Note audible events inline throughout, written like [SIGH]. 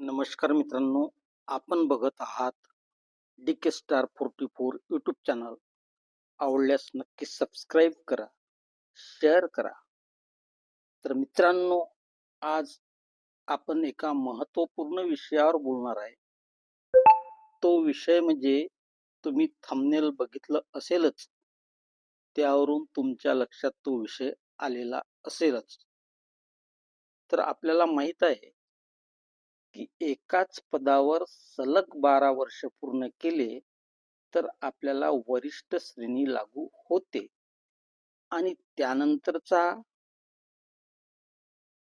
नमस्कार मित्रांनो आपण बघत आहात D K star forty four YouTube channel आवडल्यास नक्की सबस्क्राईब करा शेअर करा. तर मित्रांनो आज आपण एका महत्त्वपूर्ण विषयावर बोलणार आहे. तो विषय म्हणजे तुम्ही थंबनेल बघितलं असेलच त्यावरून तुमच्या लक्षात तो विषय आलेला असेलच. तर आपल्याला माहीत आहे की एकाच पदावर सलग बारा वर्ष पूर्ण केले तर आपल्याला वरिष्ठ श्रेणी लागू होते. आणि त्यानंतरचा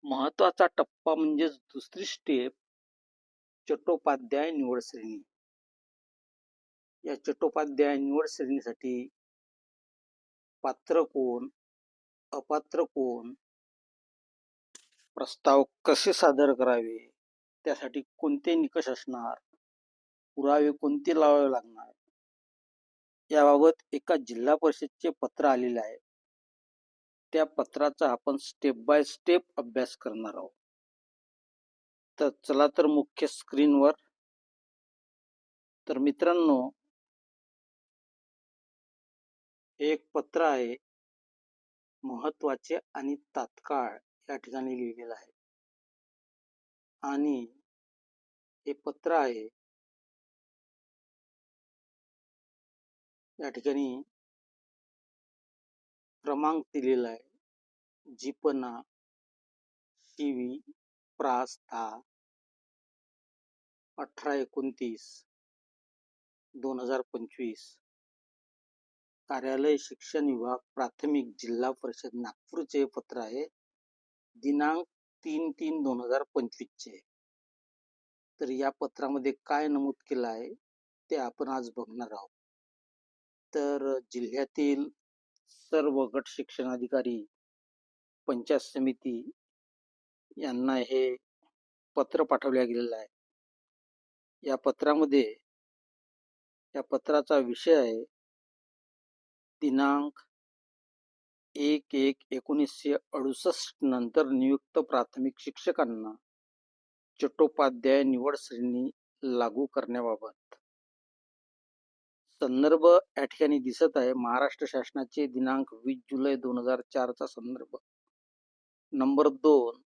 महत्त्वाचा टप्पा म्हणजेच दुसरी स्टेप चट्टोपाध्याय निवड श्रेणी. या चट्टोपाध्याय निवड श्रेणीसाठी पात्र कोण अपात्र कोण प्रस्ताव कसे सादर करावे? त्यासाठी कोणते निकष असणार? पुरावे कोणते लावावे लागणार? याबाबत एका जिल्हा परिषदचे पत्र आलेले आहे. त्या पत्राचा आपण स्टेप बाय स्टेप अभ्यास करणार आहोत. तर चला तर मुख्य स्क्रीनवर तर मित्रांनो एक पत्र आहे. महत्त्वाचे आणि तात्काळ या ठिकाणी लिहिलेलं आहे. आणि हे पत्र आहे. या ठिकाणी क्रमांक दिलेला आहे. जीपना शिवी प्रास अठरा एकोणतीस. दोन हजार पंचवीस. कार्यालय शिक्षण विभाग प्राथमिक जिल्हा परिषद नागपूरचे पत्र आहे. दिनांक तीन तीन दोन हजार पंचवीसचे. तर या पत्रामध्ये काय नमूद केलं आहे ते आपण आज बघणार आहोत. तर जिल्ह्यातील सर्व गट शिक्षणाधिकारी पंचायत समिती यांना हे पत्र पाठवल्या गेलेलं आहे. या पत्रामध्ये या पत्राचा विषय आहे दिनांक एक एक एकोणीसशे अडुसष्ट नंतर नियुक्त प्राथमिक शिक्षकांना चट्टोपाध्याय निवड श्रेणी लागू करण्याबाबत. संदर्भ या ठिकाणी दिसत आहे. महाराष्ट्र शासनाचे दिनांक वीस जुलै दोन हजार चारचा संदर्भ. नंबर दोन.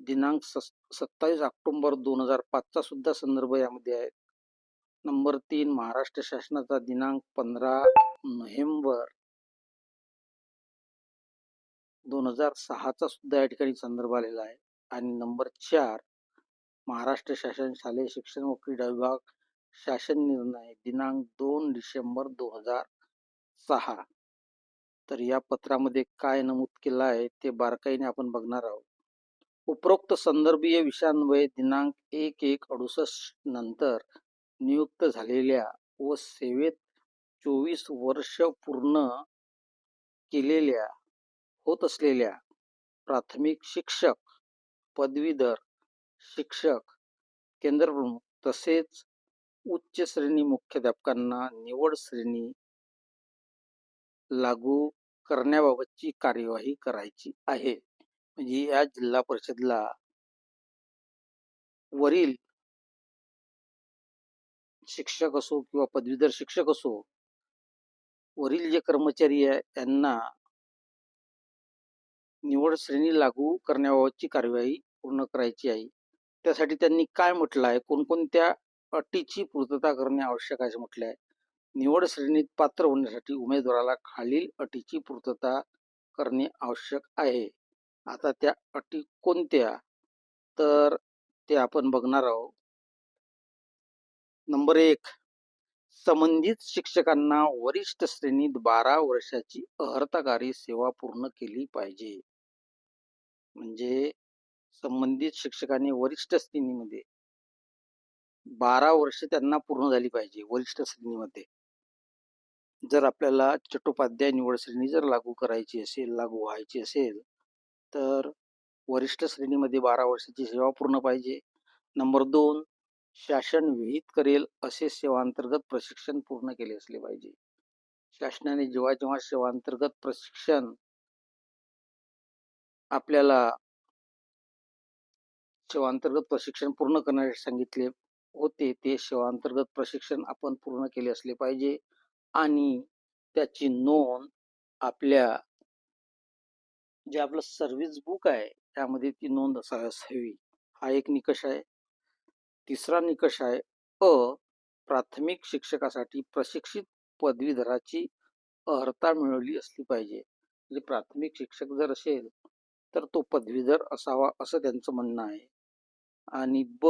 दिनांक सत्तावीस ऑक्टोबर दोन हजार पाचचा सुद्धा संदर्भ यामध्ये आहे नंबर तीन. महाराष्ट्र शासनाचा दिनांक पंधरा नोव्हेंबर दोन हजार सहाचा सुद्धा या ठिकाणी संदर्भ आलेला आहे. आणि नंबर चार महाराष्ट्र शासन शालेय शिक्षण व क्रीडा विभाग शासन निर्णय दिनांक दोन डिसेंबर दोन हजार सहा. तर या पत्रामध्ये काय नमूद केलं आहे ते बारकाईने आपण बघणार आहोत. उपरोक्त संदर्भीय विषयान्वये दिनांक एक एक अडुसष्ट नंतर नियुक्त झालेल्या व सेवेत चोवीस वर्ष पूर्ण केलेल्या होत असलेल्या प्राथमिक शिक्षक पदवीधर शिक्षक केंद्रप्रमुख तसेच उच्च श्रेणी मुख्याध्यापकांना निवड श्रेणी लागू करण्याबाबतची कार्यवाही करायची आहे. म्हणजे या जिल्हा परिषदला वरील शिक्षक असो किंवा पदवीधर शिक्षक असो वरील जे कर्मचारी आहे त्यांना निवड श्रेणी लागू करण्याबाबतची कार्यवाही पूर्ण करायची आहे. त्यासाठी त्यांनी काय म्हटलं आहे? कोणकोणत्या अटीची पूर्तता करणे आवश्यक आहे म्हटले आहे? निवड श्रेणीत पात्र होण्यासाठी उमेदवाराला खालील अटीची पूर्तता करणे आवश्यक आहे. आता त्या अटी कोणत्या? तर ते आपण बघणार आहोत. नंबर एक संबंधित शिक्षकांना वरिष्ठ श्रेणीत बारा वर्षाची अहर्ताकारी सेवा पूर्ण केली पाहिजे. म्हणजे संबंधित शिक्षकांनी वरिष्ठ श्रेणीमध्ये बारा वर्ष त्यांना पूर्ण झाली पाहिजे वरिष्ठ श्रेणीमध्ये. जर आपल्याला चट्टोपाध्याय निवड श्रेणी जर लागू करायची असेल लागू व्हायची असेल तर वरिष्ठ श्रेणीमध्ये बारा वर्षाची सेवा पूर्ण पाहिजे. नंबर दोन शासन विहित करेल असे सेवांतर्गत प्रशिक्षण पूर्ण केले असले पाहिजे. शासनाने जेव्हा जेव्हा सेवांतर्गत प्रशिक्षण आपल्याला सेवांतर्गत प्रशिक्षण पूर्ण करण्यासाठी सांगितले होते. ते सेवांतर्गत प्रशिक्षण आपण पूर्ण केले असले पाहिजे आणि त्याची नोंद आपल्या जे आपलं सर्व्हिस बुक आहे त्यामध्ये ती नोंद असायला हवी. हा एक निकष आहे. तिसरा निकष आहे अ प्राथमिक शिक्षकासाठी प्रशिक्षित पदवीधराची अर्हता मिळवली असली पाहिजे. म्हणजे प्राथमिक शिक्षक जर असेल तर तो पदवीधर असावा असं त्यांचं म्हणणं आहे. आणि ब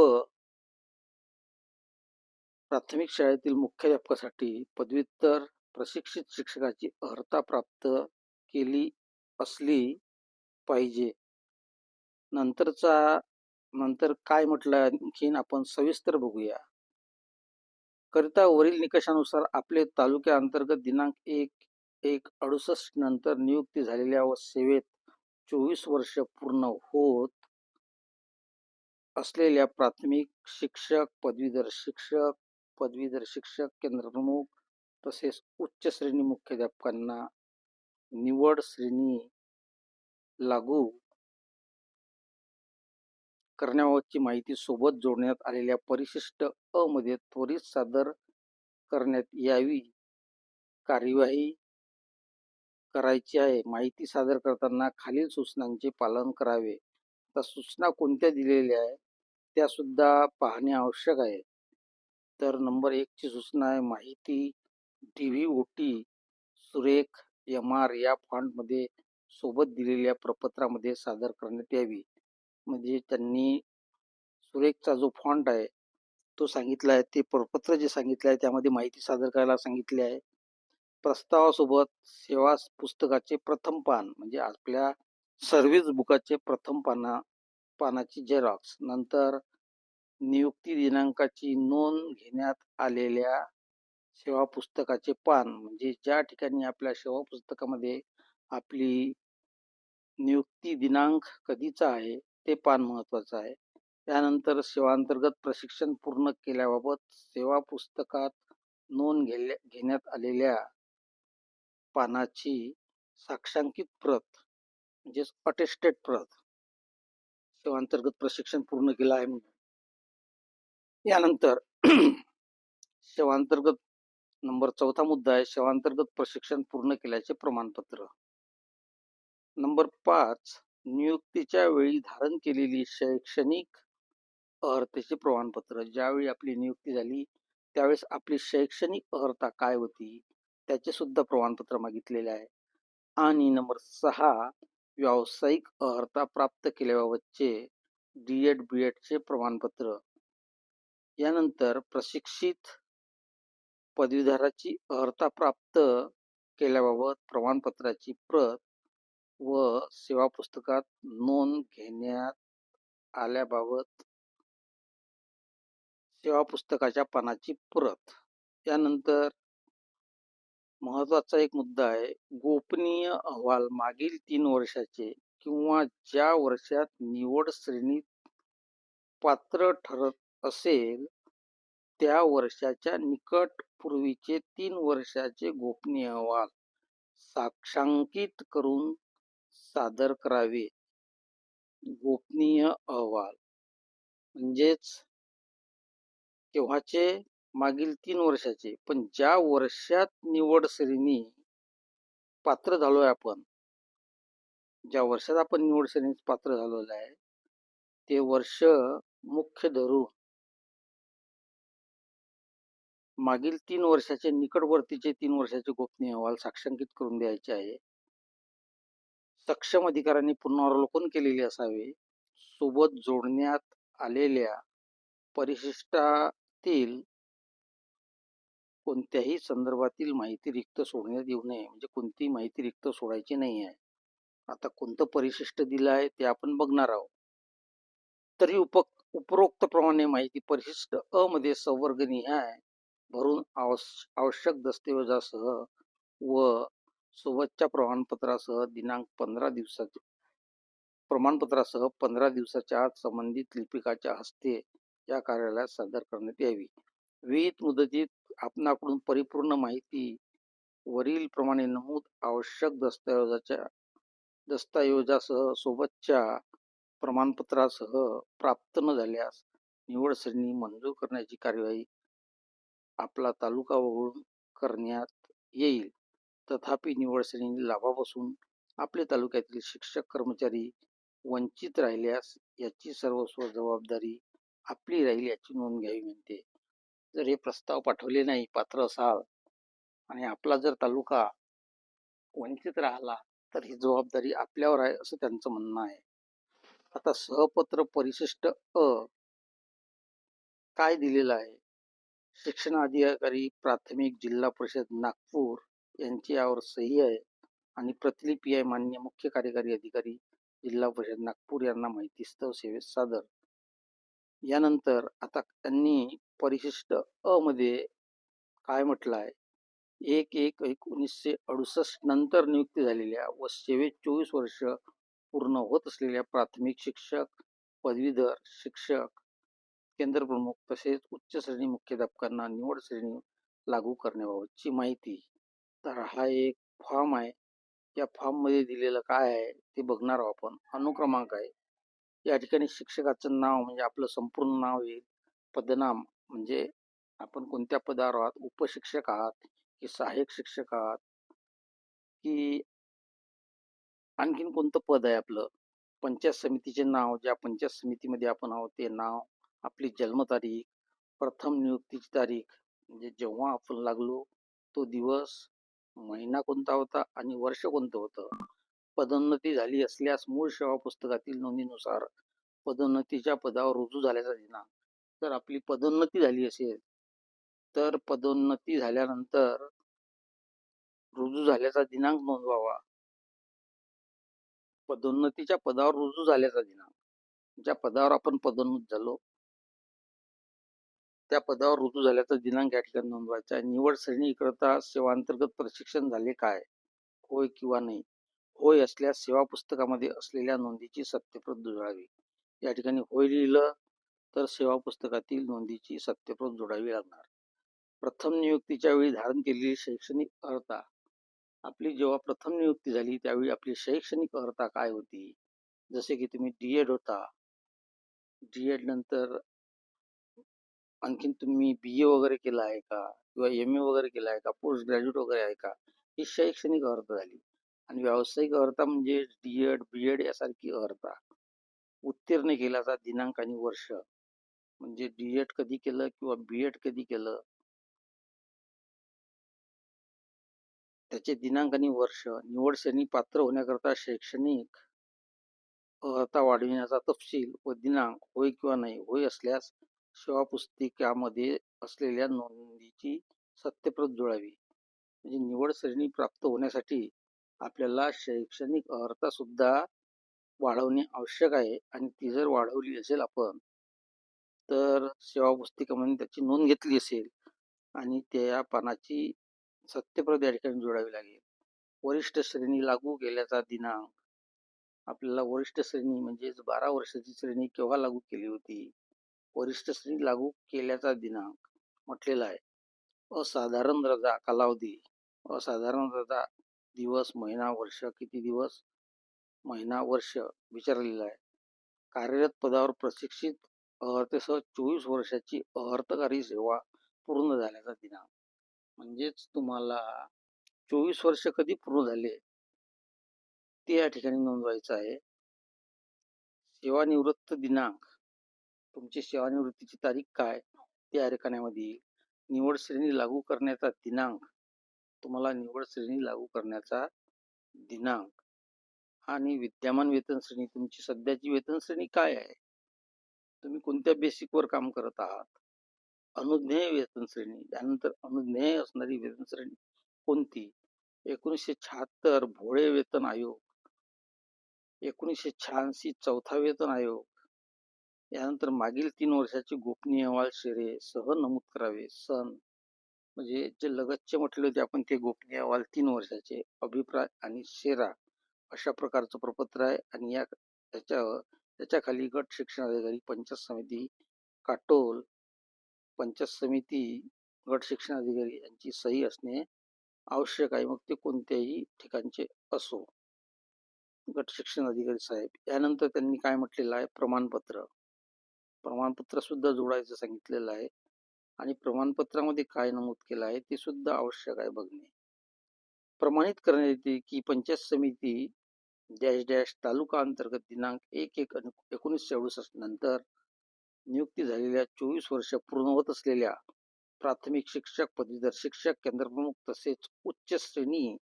प्राथमिक शाळेतील मुख्याध्यापकासाठी पदव्युत्तर प्रशिक्षित शिक्षकाची अर्हता प्राप्त केली असली पाहिजे. नंतरचा नंतर काय म्हटलं आणखीन आपण सविस्तर बघूया. करिता वरील निकषानुसार आपले तालुक्या अंतर्गत दिनांक एक एक अडुसष्ट नंतर नियुक्ती झालेल्या व सेवेत चोवीस वर्ष पूर्ण होत असलेल्या प्राथमिक शिक्षक पदवीधर शिक्षक पदवीधर शिक्षक केंद्रप्रमुख तसेच उच्च श्रेणी मुख्याध्यापकांना निवड श्रेणी लागू करण्याबाबतची माहिती सोबत जोडण्यात आलेल्या परिशिष्ट अ मध्ये त्वरित सादर करण्यात यावी. कार्यवाही करायची आहे माहिती सादर करताना खालील सूचनांचे पालन करावे. तर सूचना कोणत्या दिलेल्या आहे त्या सुद्धा पाहणे आवश्यक आहे. तर नंबर एकची सूचना आहे माहिती D V O T Surekh M R या फॉन्टमध्ये सोबत दिलेल्या प्रपत्रामध्ये सादर करण्यात यावी. म्हणजे त्यांनी सुरेखचा जो फॉन्ट आहे तो सांगितला आहे ते प्रपत्र जे सांगितलं आहे त्यामध्ये माहिती सादर करायला सांगितले आहे. प्रस्तावासोबत सेवा पुस्तकाचे प्रथम पान म्हणजे आपल्या सर्व्हिस बुकाचे प्रथम पाना पानाची झेरॉक्स नंतर नियुक्ती दिनांकाची नोंद घेण्यात आलेल्या सेवा पुस्तकाचे पान म्हणजे ज्या ठिकाणी आपल्या सेवा पुस्तकामध्ये आपली नियुक्ती दिनांक कधीचा आहे ते पान महत्वाचं आहे. त्यानंतर सेवांतर्गत प्रशिक्षण पूर्ण केल्याबाबत सेवा पुस्तकात नोंद घेल्या घेण्यात आलेल्या पानाची साक्षांकित प्रत म्हणजेच अटेस्टेड प्रत सेवांतर्गत प्रशिक्षण पूर्ण केलं आहे म्हणून. यानंतर [CLEARS THROAT] सेवांतर्गत नंबर चौथा मुद्दा आहे सेवांतर्गत प्रशिक्षण पूर्ण केल्याचे प्रमाणपत्र. नंबर पाच नियुक्तीच्या वेळी धारण केलेली शैक्षणिक अर्हतेचे प्रमाणपत्र. ज्यावेळी आपली नियुक्ती झाली त्यावेळेस आपली शैक्षणिक अर्हता काय होती? त्याचे सुद्धा प्रमाणपत्र मागितलेले आहे. आणि नंबर सहा व्यावसायिक अर्हता प्राप्त केल्याबाबतचे डी एड बी एडचे प्रमाणपत्र. यानंतर प्रशिक्षित पदवीधराची अर्हता प्राप्त केल्याबाबत प्रमाणपत्राची प्रत व सेवा पुस्तकात नोंद घेण्यात आल्याबाबत सेवा पुस्तकाच्या पानाची प्रत. यानंतर महत्त्वाचा एक मुद्दा आहे. गोपनीय अहवाल मागील तीन वर्षाचे किंवा ज्या वर्षात निवड श्रेणीत पात्र ठरत असेल त्या वर्षाच्या निकट पूर्वीचे तीन वर्षाचे गोपनीय अहवाल साक्षांकित करून सादर करावे. गोपनीय अहवाल म्हणजेच तेव्हाचे मागील तीन वर्षाचे. पण ज्या वर्षात निवड श्रेणी पात्र झालोय आपण ज्या वर्षात आपण निवड श्रेणीत पात्र झालेलं आहे ते वर्ष मुख्य धरून मागील तीन वर्षाचे निकटवर्तीचे तीन वर्षाचे गोपनीय अहवाल साक्षांकित करून द्यायचे आहे. सक्षम अधिकाऱ्यांनी पुनरावलोकन केलेले असावे. सोबत जोडण्यात आलेल्या परिशिष्टातील कोणत्याही संदर्भातील माहिती रिक्त सोडण्यात येऊ नये. म्हणजे कोणतीही माहिती रिक्त सोडायची नाही आहे. आता कोणतं परिशिष्ट दिलं आहे ते आपण बघणार आहोत. तरी उप उपरोक्तप्रमाणे माहिती परिशिष्ट अ मध्ये आहे. भरून आवश्यक दस्तऐवजासह व सोबतच्या प्रमाणपत्रासह दिनांक पंधरा दिवसाचे प्रमाणपत्रासह पंधरा दिवसाच्या आत संबंधित लिपिकाच्या हस्ते या कार्यालयात सादर करण्यात यावी. विहित मुदतीत आपणाकडून परिपूर्ण माहिती वरील प्रमाणे नमूद आवश्यक दस्तऐवजाच्या दस्तऐवजासह सोबतच्या प्रमाणपत्रासह प्राप्त न झाल्यास निवड श्रेणी मंजूर करण्याची कार्यवाही आपला तालुका वगळून करण्यात येईल. तथापि निवड श्रेणी लाभापासून आपले तालुक्यातील शिक्षक कर्मचारी वंचित राहिल्यास याची सर्वस्व जबाबदारी आपली राहील याची नोंद घ्यावी म्हणते. जर हे प्रस्ताव पाठवले नाही पात्र असाल आणि आपला जर तालुका वंचित राहिला तर ही जबाबदारी आपल्यावर आहे असं त्यांचं म्हणणं आहे. आता सहपत्र परिशिष्ट अ काय दिलेलं आहे? शिक्षण अधिकारी प्राथमिक जिल्हा परिषद नागपूर यांची यावर सही आहे आणि प्रतिलिपी आहे मान्य मुख्य कार्यकारी अधिकारी जिल्हा परिषद नागपूर यांना माहितीस्तव सेवेत सादर. यानंतर आता त्यांनी परिशिष्ट अ मध्ये काय म्हटलं आहे एक एक एकोणीसशे अडुसष्ट नंतर नियुक्ती झालेल्या व सेवेत चोवीस वर्ष पूर्ण होत असलेल्या प्राथमिक शिक्षक पदवीधर शिक्षक केंद्रप्रमुख तसेच उच्च श्रेणी मुख्याध्यापकांना निवड श्रेणी लागू करण्याबाबतची माहिती. तर हा एक फॉर्म आहे. या फॉर्ममध्ये दिलेलं काय आहे ते बघणार आहोत आपण. अनुक्रमांक आहे. या ठिकाणी शिक्षकाचं नाव म्हणजे आपलं संपूर्ण नाव येईल. पदनाम म्हणजे आपण कोणत्या पदावर आहात? उपशिक्षक आहात की सहाय्यक शिक्षक आहात? की आणखीन कोणतं पद आहे आपलं? पंचायत समितीचे नाव ज्या पंचायत समितीमध्ये आपण आहोत ते नाव आपली जन्मतारीख प्रथम नियुक्तीची तारीख म्हणजे जेव्हा आपण लागलो तो दिवस महिना कोणता होता आणि वर्ष कोणतं होतं? पदोन्नती झाली असल्यास मूळ सेवा पुस्तकातील नोंदीनुसार पदोन्नतीच्या पदावर रुजू झाल्याचा दिनांक जर आपली पदोन्नती झाली असेल तर पदोन्नती झाल्यानंतर रुजू झाल्याचा दिनांक नोंदवावा. पदोन्नतीच्या पदावर रुजू झाल्याचा दिनांक. ज्या पदावर आपण पदोन्नत झालो त्या पदावर रुजू झाल्याचा दिनांक या ठिकाणी नोंदवायचा निवड श्रेणीकरता सेवांतर्गत प्रशिक्षण झाले काय? होय किंवा नाही? होय असल्यास सेवा पुस्तकामध्ये असलेल्या नोंदीची सत्यप्रत जोडावी या ठिकाणी होय लिहिलं तर सेवा पुस्तकातील नोंदीची सत्यप्रत जोडावी लागणार. प्रथम नियुक्तीच्या वेळी धारण केलेली शैक्षणिक अर्हता. आपली जेव्हा प्रथम नियुक्ती झाली त्यावेळी आपली शैक्षणिक अर्हता काय होती? जसे की तुम्ही डी एड होता. डी एड नंतर आणखीन तुम्ही बी ए वगैरे केला आहे का? किंवा एम ए वगैरे केला आहे का? पोस्ट ग्रॅज्युएट वगैरे आहे का? ही शैक्षणिक अर्थ झाली. आणि व्यावसायिक अर्हता म्हणजे डी एड बी एड यासारखी अर्हता उत्तीर्ण केल्याचा दिनांक आणि वर्ष. म्हणजे डी एड कधी केलं किंवा बी एड कधी केलं? त्याचे दिनांक आणि वर्ष. निवड श्रेणी पात्र होण्याकरता शैक्षणिक अर्हता वाढविण्याचा तपशील व दिनांक होय किंवा नाही होय असल्यास सेवा पुस्तिकामध्ये असलेल्या नोंदीची सत्यप्रत जोडावी म्हणजे निवड श्रेणी प्राप्त होण्यासाठी आपल्याला शैक्षणिक अर्हता सुद्धा वाढवणे आवश्यक आहे आणि ती जर वाढवली असेल आपण तर सेवा पुस्तिकामध्ये त्याची नोंद घेतली असेल आणि त्या पानाची सत्यप्रत या ठिकाणी जोडावी लागेल. वरिष्ठ श्रेणी लागू केल्याचा दिनांक आपल्याला वरिष्ठ श्रेणी म्हणजेच बारा वर्षाची श्रेणी केव्हा लागू केली होती? वरिष्ठ श्रेणी लागू केल्याचा दिनांक म्हटलेला आहे. असाधारण रजा कालावधी असाधारण रजा दिवस महिना वर्ष किती दिवस? महिना वर्ष विचारलेलं आहे. कार्यरत पदावर प्रशिक्षित अर्हतेसह चोवीस वर्षाची अहर्तकारी सेवा पूर्ण झाल्याचा दिनांक. म्हणजेच तुम्हाला चोवीस वर्ष कधी पूर्ण झाले? ते या ठिकाणी नोंदवायचं आहे. सेवानिवृत्त दिनांक. तुमची सेवानिवृत्तीची तारीख काय? ते या येईल. निवड श्रेणी लागू करण्याचा दिनांक. तुम्हाला निवड श्रेणी लागू करण्याचा दिनांक आणि विद्यमान वेतन श्रेणी तुमची सध्याची वेतन श्रेणी काय आहे? तुम्ही कोणत्या बेसिकवर काम करत आहात? अनुज्ञेय वेतन श्रेणी त्यानंतर अनुज्ञेय असणारी वेतन श्रेणी कोणती? एकोणीसशे शहात्तर भोळे वेतन आयोग एकोणीसशे शहाऐंशी चौथा वेतन आयोग यानंतर मागील तीन वर्षाचे गोपनीय अहवाल शेरे सह नमूद करावे सन म्हणजे जे लगतचे म्हटले होते आपण ते गोपनीय अहवाल तीन वर्षाचे अभिप्राय आणि शेरा अशा प्रकारचं प्रपत्र आहे आणि या त्याच्या त्याच्याखाली गट शिक्षण अधिकारी पंचायत समिती काटोल पंचायत समिती गट शिक्षण अधिकारी यांची सही असणे आवश्यक आहे. मग ते कोणत्याही ठिकाणचे असो. गट शिक्षण अधिकारी साहेब यानंतर त्यांनी काय म्हटलेलं आहे? प्रमाणपत्र. प्रमाणपत्र सुद्धा जोडायचं सांगितलेलं आहे. आणि प्रमाणपत्रामध्ये काय नमूद केलं आहे ते सुद्धा आवश्यक आहे बघणे. प्रमाणित करण्यात येते की पंचायत समिती डॅश डॅश तालुका अंतर्गत दिनांक एक एक एकोणीसशे अडुसष्ट नंतर नियुक्ती झालेल्या चोवीस वर्ष पूर्ण होत असलेल्या प्राथमिक शिक्षक पदवीधर शिक्षक केंद्रप्रमुख तसेच उच्च श्रेणी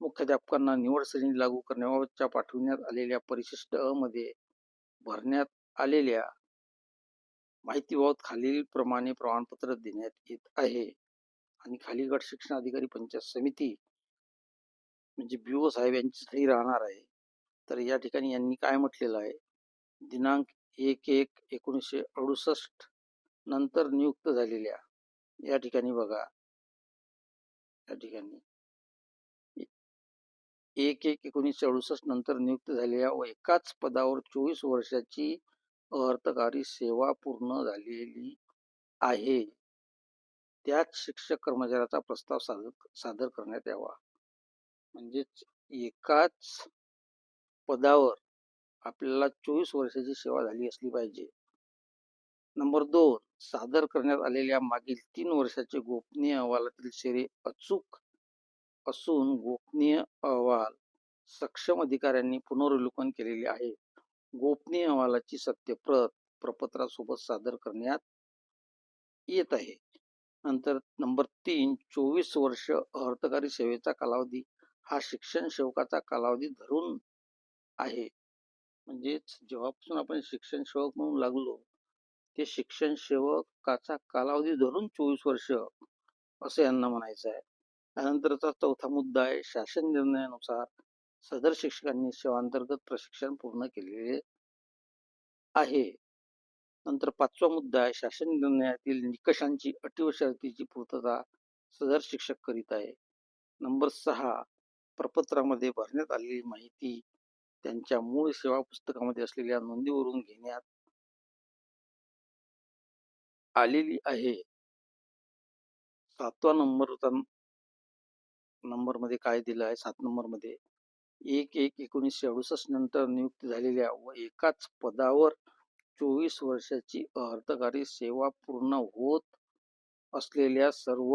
मुख्याध्यापकांना निवड श्रेणी लागू करण्याबाबतच्या पाठविण्यात आलेल्या परिशिष्ट अ मध्ये भरण्यात आलेल्या माहितीबाबत खालील प्रमाणे प्रमाणपत्र देण्यात येत आहे. आणि खाली गट शिक्षण अधिकारी पंचायत समिती म्हणजे बी ओ साहेब यांची सही राहणार आहे. तर या ठिकाणी यांनी काय म्हटलेलं आहे? दिनांक एक एक एकोणीसशे अडुसष्ट नंतर नियुक्त झालेल्या या ठिकाणी बघा. या ठिकाणी. एक एक एकोणीसशे अडुसष्ट नंतर नियुक्त झालेल्या व एकाच पदावर चोवीस वर्षाची अर्थकारी सेवा पूर्ण झालेली आहे. त्याच शिक्षक कर्मचाऱ्याचा प्रस्ताव सादर सादर करण्यात यावा. म्हणजेच एकाच पदावर आपल्याला चोवीस वर्षाची सेवा झाली असली पाहिजे. नंबर दोन सादर करण्यात आलेल्या मागील तीन वर्षाचे गोपनीय अहवालातील शेरे अचूक असून गोपनीय अहवाल सक्षम अधिकाऱ्यांनी पुनर्विलोकन केलेले आहे. गोपनीय अहवालाची सत्यप्रत प्रपत्रासोबत सादर करण्यात येत आहे. नंतर नंबर तीन चोवीस वर्ष अर्थकारी सेवेचा कालावधी. हा शिक्षण सेवकाचा कालावधी धरून आहे. म्हणजेच जेव्हापासून आपण शिक्षण सेवक म्हणून लागलो ते शिक्षण सेवकाचा कालावधी धरून चोवीस वर्ष असे यांना म्हणायचं आहे. त्यानंतरचा चौथा मुद्दा आहे शासन निर्णयानुसार सदर शिक्षकांनी सेवांतर्गत प्रशिक्षण पूर्ण केलेले आहे. नंतर पाचवा मुद्दा आहे शासन निर्णयातील निकषांची अटी व शर्तीची पूर्तता सदर शिक्षक करीत आहे. नंबर सहा प्रपत्रामध्ये भरण्यात आलेली माहिती त्यांच्या मूळ सेवा पुस्तकामध्ये असलेल्या नोंदीवरून घेण्यात आलेली आहे. सातवा नंबर नंबरमध्ये काय दिलं आहे? सात नंबरमध्ये एक एक एकोणीसशे अडुसष्ट नंतर नियुक्त झालेल्या व एकाच पदावर चोवीस वर्षाची अर्थकारी सेवा पूर्ण होत असलेल्या सर्व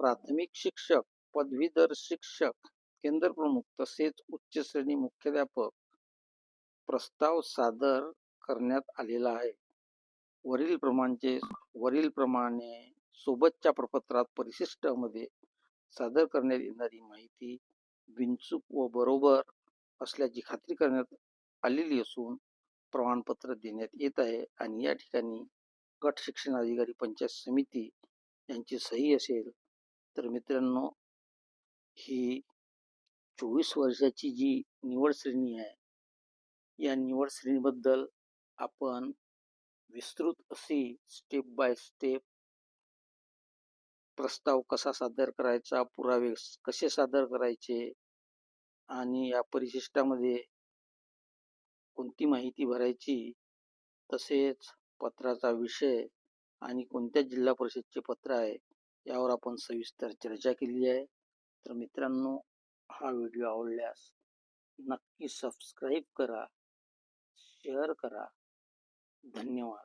प्राथमिक शिक्षक पदवीधर शिक्षक केंद्र प्रमुख तसेच उच्च श्रेणी मुख्याध्यापक प्रस्ताव सादर करण्यात आलेला आहे. वरील प्रमाणचे वरील प्रमाणे सोबतच्या प्रपत्रात परिशिष्टमध्ये सादर करण्यात येणारी माहिती बिनचूक व बरोबर असल्याची खात्री करण्यात आलेली असून प्रमाणपत्र देण्यात येत आहे आणि या ठिकाणी गट शिक्षण अधिकारी पंचायत समिती यांची सही असेल तर मित्रांनो ही चोवीस वर्षाची जी निवड श्रेणी आहे या निवड श्रेणीबद्दल आपण विस्तृत अशी स्टेप बाय स्टेप प्रस्ताव कसा सादर करायचा पुरावे कसे सादर करायचे आणि या परिशिष्टामध्ये कोणती माहिती भरायची तसेच पत्राचा विषय आणि कोणत्या जिल्हा परिषदचे पत्र आहे यावर आपण सविस्तर चर्चा केली आहे. तर मित्रांनो हा व्हिडिओ आवडल्यास नक्की सबस्क्राईब करा शेअर करा. धन्यवाद.